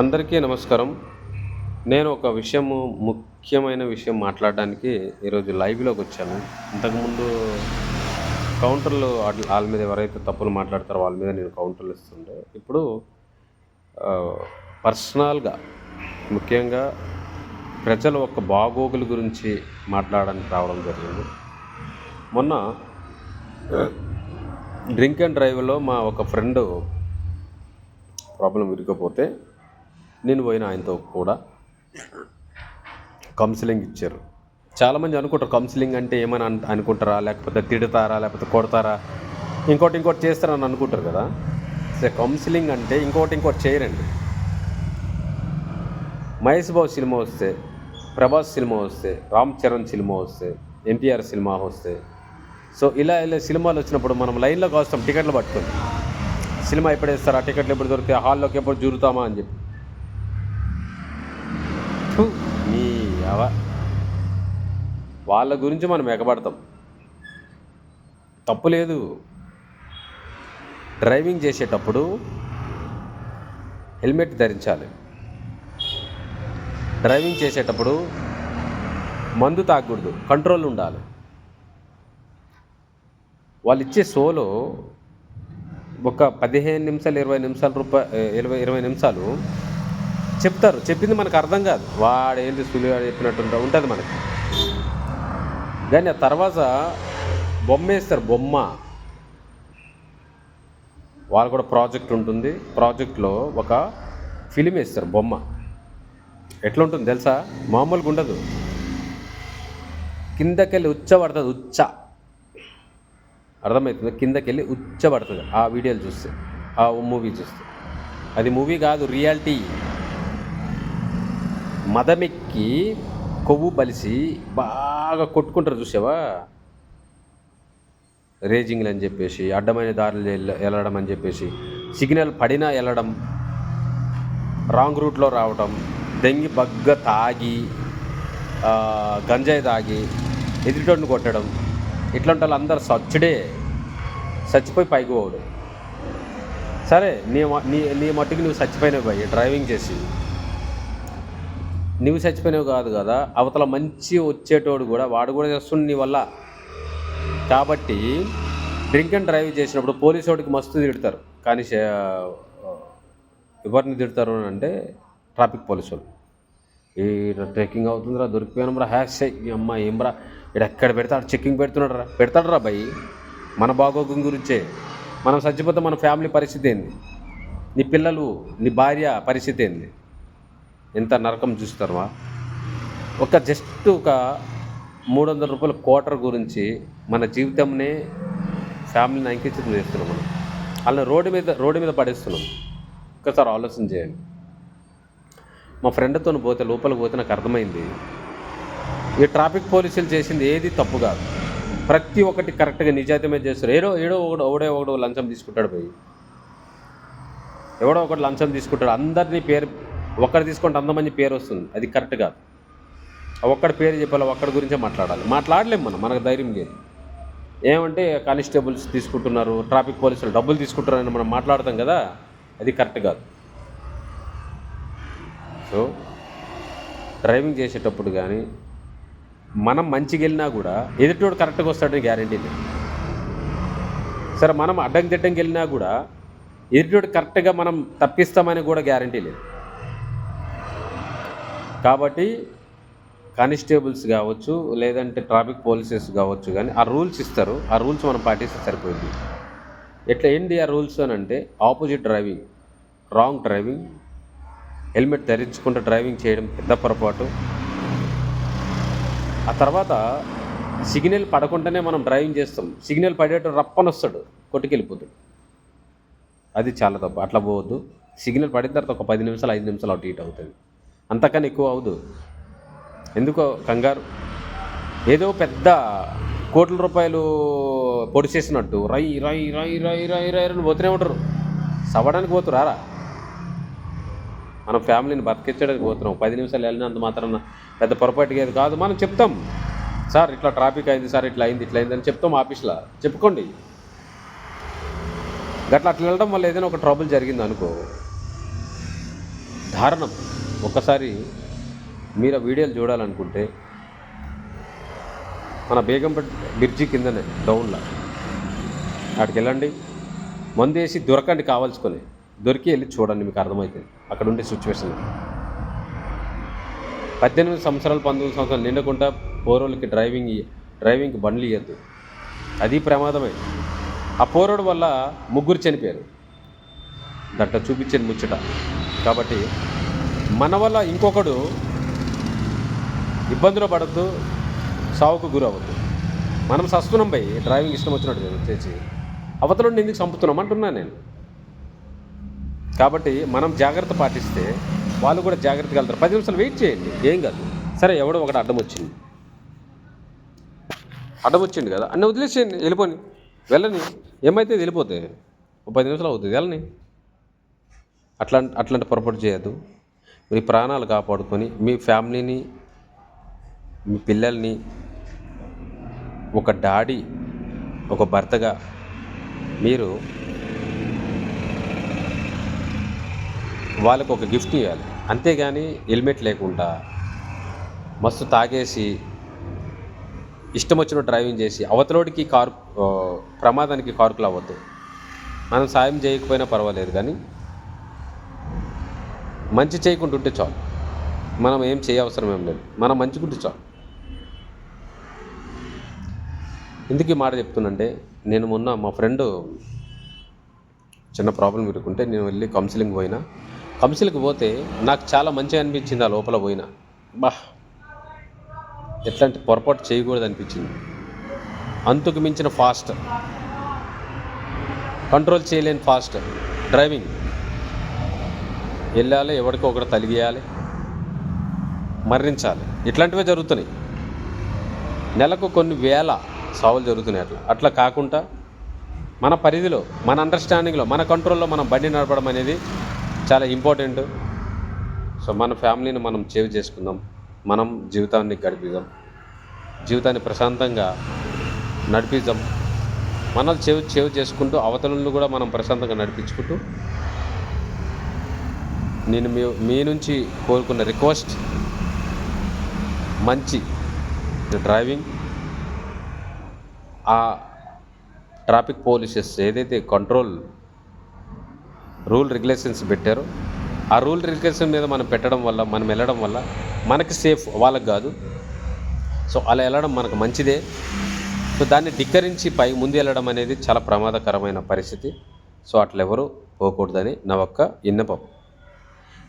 అందరికీ నమస్కారం. నేను ఒక విషయము ముఖ్యమైన విషయం మాట్లాడడానికి ఈరోజు లైవ్లోకి వచ్చాను. ఇంతకుముందు కౌంటర్లు వాళ్ళ మీద ఎవరైతే తప్పులు మాట్లాడతారో వాళ్ళ మీద నేను కౌంటర్లు ఇస్తుండే. ఇప్పుడు పర్సనల్గా ముఖ్యంగా ప్రజల ఒక బాగోగుల గురించి మాట్లాడడానికి రావడం జరిగింది. మొన్న డ్రింక్ అండ్ డ్రైవ్లో మా ఒక ఫ్రెండ్ ప్రాబ్లం ఇరుకపోతే నేను పోయిన ఆయనతో కూడా కౌన్సిలింగ్ ఇచ్చారు. చాలామంది అనుకుంటారు కౌన్సిలింగ్ అంటే ఏమని అనుకుంటారా? లేకపోతే తిడతారా? లేకపోతే కొడతారా? ఇంకోటి ఇంకోటి చేస్తారని అనుకుంటారు కదా. సరే కౌన్సిలింగ్ అంటే ఇంకోటి ఇంకోటి చేయరండి. మహేష్ బాబు సినిమా వస్తే ప్రభాస్ సినిమా వస్తే రామ్ చరణ్ సినిమా వస్తే ఎన్టీఆర్ సినిమా వస్తే సో ఇలా ఇలా సినిమాలు వచ్చినప్పుడు మనం లైన్లోకి వస్తాం టికెట్లు పట్టుకుని. సినిమా ఎప్పుడు వేస్తారు? ఆ టికెట్లు ఎప్పుడు దొరికితే హాల్లోకి ఎప్పుడు జూరుతామా అని చెప్పి. నీ వాళ్ళ గురించి మనం ఎగబడతాం. తప్పు లేదు. డ్రైవింగ్ చేసేటప్పుడు హెల్మెట్ ధరించాలి. డ్రైవింగ్ చేసేటప్పుడు మందు తాగకూడదు. కంట్రోల్ ఉండాలి. వాళ్ళు ఇచ్చే షోలో ఒక పదిహేను నిమిషాలు ఇరవై నిమిషాల రూపాయ ఇరవై ఇరవై నిమిషాలు చెప్తారు. చెప్పింది మనకు అర్థం కాదు. వాడేంటి సులువాడు చెప్పినట్టు ఉంటుంది మనకి. కానీ ఆ తర్వాత బొమ్మ వేస్తారు బొమ్మ. వాళ్ళు కూడా ప్రాజెక్ట్ ఉంటుంది. ప్రాజెక్ట్లో ఒక ఫిలిం వేస్తారు బొమ్మ. ఎట్లా ఉంటుంది తెలుసా? మామూలుగా ఉండదు. కిందకెళ్ళి ఉచ్చ పడుతుంది ఉచ్చ. అర్థమవుతుంది కిందకెళ్ళి ఉచ్చ పడుతుంది ఆ వీడియోలు చూస్తే. ఆ మూవీ చూస్తే. అది మూవీ కాదు రియాలిటీ. మదమెక్కి కొవ్వు బలిసి బాగా కొట్టుకుంటారు చూసావా? రేజింగ్లు అని చెప్పేసి అడ్డమైన దారులు వెళ్ళడం అని చెప్పేసి సిగ్నల్ పడినా వెళ్ళడం రాంగ్ రూట్లో రావడం దెంగి బగ్గ తాగి గంజాయి తాగి ఎదుటోడిని కొట్టడం ఇట్లాంటి వాళ్ళు అందరు సచ్చుడే చచ్చిపోయి పైకి పోడు సరే నీ మ- నీ నీ మట్టుకు నువ్వు చచ్చిపోయినావు పోయి డ్రైవింగ్ చేసి. నువ్వు చచ్చిపోయినవి కాదు కదా అవతల మంచి వచ్చేటోడు కూడా వాడు కూడా చేస్తుండు నీ వల్ల. కాబట్టి డ్రింక్ అండ్ డ్రైవ్ చేసినప్పుడు పోలీసు వాడికి మస్తు తిడతారు. కానీ ఎవరిని తిడతారు అని అంటే ట్రాఫిక్ పోలీసు వాళ్ళు. ఈ ట్రెక్కింగ్ అవుతుందిరా దొరికిపోయాను రా హ్యాష్ ఈ అమ్మ ఏం రా ఇక్కడ ఎక్కడ పెడతాడు చెక్కింగ్ పెడుతున్నాడు రా. పెడతాడు రా భయ్ మన బాగోగం గురించే. మనం చచ్చిపోతే మన ఫ్యామిలీ పరిస్థితి ఏంది? నీ పిల్లలు నీ భార్య పరిస్థితి ఏంది? ఎంత నరకం చూస్తారువా ఒక జస్ట్ ఒక మూడు వందల రూపాయల క్వార్టర్ గురించి మన జీవితంనే ఫ్యామిలీని అంకితం చేస్తున్నాం మనం. వాళ్ళని రోడ్డు మీద రోడ్డు మీద పడేస్తున్నాం. ఒకసారి ఆలోచన చేయండి. మా ఫ్రెండ్తో పోతే లోపలికి పోతే నాకు అర్థమైంది. ఈ ట్రాఫిక్ పోలీసులు చేసింది ఏది తప్పు కాదు. ప్రతి ఒక్కటి కరెక్ట్గా నిజాయితీమే చేస్తారు. ఏడో ఏడో ఒకడు ఒకడే ఒకడు లంచం తీసుకుంటాడు పోయి. ఎవడో ఒకటి లంచం తీసుకుంటాడు. అందరినీ పేరు ఒక్కడు తీసుకుంటే అంతమంది పేరు వస్తుంది. అది కరెక్ట్ కాదు. ఒక్కడ ఒక్కడి పేరు చెప్పాలి ఒక్కడి గురించే మాట్లాడాలి. మాట్లాడలేము మనం మనకు ధైర్యం లేదు. ఏమంటే కానిస్టేబుల్స్ తీసుకుంటున్నారు ట్రాఫిక్ పోలీసులు డబ్బులు తీసుకుంటున్నారని మనం మాట్లాడతాం కదా అది కరెక్ట్ కాదు. సో డ్రైవింగ్ చేసేటప్పుడు కానీ మనం మంచిగా వెళ్ళినా కూడా ఎదుటోడు కరెక్ట్గా వస్తాడని గ్యారంటీ లేదు. సరే మనం అడ్డం తిట్టంకి వెళ్ళినా కూడా ఎదుటోడు కరెక్ట్గా మనం తప్పిస్తామని కూడా గ్యారంటీ లేదు. కాబట్టి కానిస్టేబుల్స్ కావచ్చు లేదంటే ట్రాఫిక్ పోలీసెస్ కావచ్చు కానీ ఆ రూల్స్ ఇస్తారు. ఆ రూల్స్ మనం పాటిస్తే సరిపోయింది. ఎట్లా ఏంటి ఆ రూల్స్ అని అంటే opposite driving wrong driving helmet ధరించుకుంటూ driving చేయడం పెద్ద పొరపాటు. ఆ తర్వాత సిగ్నల్ పడకుండానే మనం డ్రైవింగ్ చేస్తాం. సిగ్నల్ పడేటప్పుడు రప్పని వస్తాడు కొట్టుకెళ్ళిపోతాడు. అది చాలా తప్పు. అట్లా పోవద్దు. సిగ్నల్ పడిన తర్వాత ఒక పది నిమిషాలు ఐదు నిమిషాలు అటు ఇటు అవుతుంది. అంతకన్నా ఎక్కువ అవదు ఎందుకో కంగారు. ఏదో పెద్ద కోట్ల రూపాయలు పొడి చేసినట్టు రై రై రై రై రై రై అని పోతూనే ఉంటారు. సవ్వడానికి పోతురారా మనం ఫ్యామిలీని బతికించడానికి పోతున్నాం. పది నిమిషాలు వెళ్ళినంత మాత్రం పెద్ద పొరపాటుగా ఏది కాదు. మనం చెప్తాం. సార్ ఇట్లా ట్రాఫిక్ అయింది సార్ ఇట్లా అయింది ఇట్లా అయింది అని చెప్తాం ఆఫీస్లో. చెప్పుకోండి. గట్లా అట్లా వెళ్ళడం వల్ల ఏదైనా ఒక ట్రబుల్ జరిగింది అనుకో దారుణం. ఒక్కసారి మీరు ఆ వీడియోలు చూడాలనుకుంటే మన బేగంపేట బ్రిడ్జి కిందనే డౌన్లో అక్కడికి వెళ్ళండి. మందేసి దొరకండి కావాల్సుకొని. దొరికి వెళ్ళి చూడండి మీకు అర్థమవుతుంది అక్కడ ఉండే సిచ్యువేషన్ పద్దెనిమిది సంవత్సరాలు పంతొమ్మిది సంవత్సరాలు నిండకుండా పోరోళ్ళకి డ్రైవింగ్ డ్రైవింగ్కి బండ్లు ఇవ్వద్దు అది ప్రమాదమే. ఆ పోరోడు వల్ల ముగ్గురు చనిపోయారు. దట్ట చూపించేది ముచ్చట. కాబట్టి మన వల్ల ఇంకొకడు ఇబ్బందులు పడద్దు సావుకు గురవద్దు మనం సస్తున్నాం పోయి డ్రైవింగ్ ఇష్టం వచ్చినట్టు వచ్చేసి అవతల ఎందుకు చంపుతున్నాం అంటున్నాను నేను. కాబట్టి మనం జాగ్రత్త పాటిస్తే వాళ్ళు కూడా జాగ్రత్తగా వెళ్తారు. పది నిమిషాలు వెయిట్ చేయండి ఏం కాదు. సరే ఎవడో ఒకటి అడ్డం వచ్చింది. అడ్డం వచ్చింది కదా అన్నీ వదిలేసేయండి వెళ్ళిపోని వెళ్ళని ఏమైతే వెళ్ళిపోతే ఒక పది నిమిషాలు అవుతుంది వెళ్ళని. అట్లా అట్లాంటి పొరపాటు చేయొద్దు. మీ ప్రాణాలు కాపాడుకొని మీ ఫ్యామిలీని మీ పిల్లల్ని ఒక డాడీ ఒక భర్తగా మీరు వాళ్ళకు ఒక గిఫ్ట్ ఇవ్వాలి. అంతేగాని హెల్మెట్ లేకుండా మస్తు తాగేసి ఇష్టం వచ్చిన డ్రైవింగ్ చేసి అవతలోడికి కారు ప్రమాదానికి కారుకులు అవ్వద్దు. మనం సాయం చేయకపోయినా పర్వాలేదు కానీ మంచి చేయకుండా ఉంటే చాలు. మనం ఏం చేయవసరం ఏం లేదు. మనం మంచిగుంటే చాలు. ఎందుకు ఈ మాట చెప్తున్నంటే నేను మొన్న మా ఫ్రెండ్ చిన్న ప్రాబ్లం ఇరుకుంటే నేను వెళ్ళి కౌన్సిలింగ్ పోయినా. కౌన్సిలింగ్కి పోతే నాకు చాలా మంచిగా అనిపించింది ఆ లోపల పోయినా. బా ఎట్లాంటి పొరపాటు చేయకూడదు అనిపించింది. అంతుకు మించిన ఫాస్ట్. కంట్రోల్ చేయలేని ఫాస్ట్. డ్రైవింగ్. వెళ్ళాలి ఎవరికో ఒకటి తలిగేయాలి మరణించాలి. ఇట్లాంటివే జరుగుతున్నాయి. నెలకు కొన్ని వేల సావులు జరుగుతున్నాయి అట్లా. అట్లా కాకుండా మన పరిధిలో మన అండర్స్టాండింగ్లో మన కంట్రోల్లో మనం బండి నడపడం అనేది చాలా ఇంపార్టెంట్ సో మన ఫ్యామిలీని మనం సేవ్ చేసుకుందాం. మనం జీవితాన్ని గడిపిద్దాం. జీవితాన్ని ప్రశాంతంగా నడిపిద్దాం. మనల్ని సేవ్ సేవ్ చేసుకుంటూ అవతలను కూడా మనం ప్రశాంతంగా నడిపించుకుంటూ నేను మీ మీ నుంచి కోరుకున్న రిక్వెస్ట్ మంచి డ్రైవింగ్ ఆ ట్రాఫిక్ పోలీసెస్ ఏదైతే కంట్రోల్ రూల్ రెగ్యులేషన్స్ పెట్టారో ఆ రూల్ రెగ్యులేషన్ మీద మనం పెట్టడం వల్ల మనం వెళ్ళడం వల్ల మనకి సేఫ్ వాళ్ళకి కాదు. సో అలా వెళ్ళడం మనకు మంచిదే. సో దాన్ని ధిక్కరించి పై ముందు వెళ్ళడం అనేది చాలా ప్రమాదకరమైన పరిస్థితి. సో అట్లా ఎవరు పోకూడదని నా ఒక్క విన్నపం.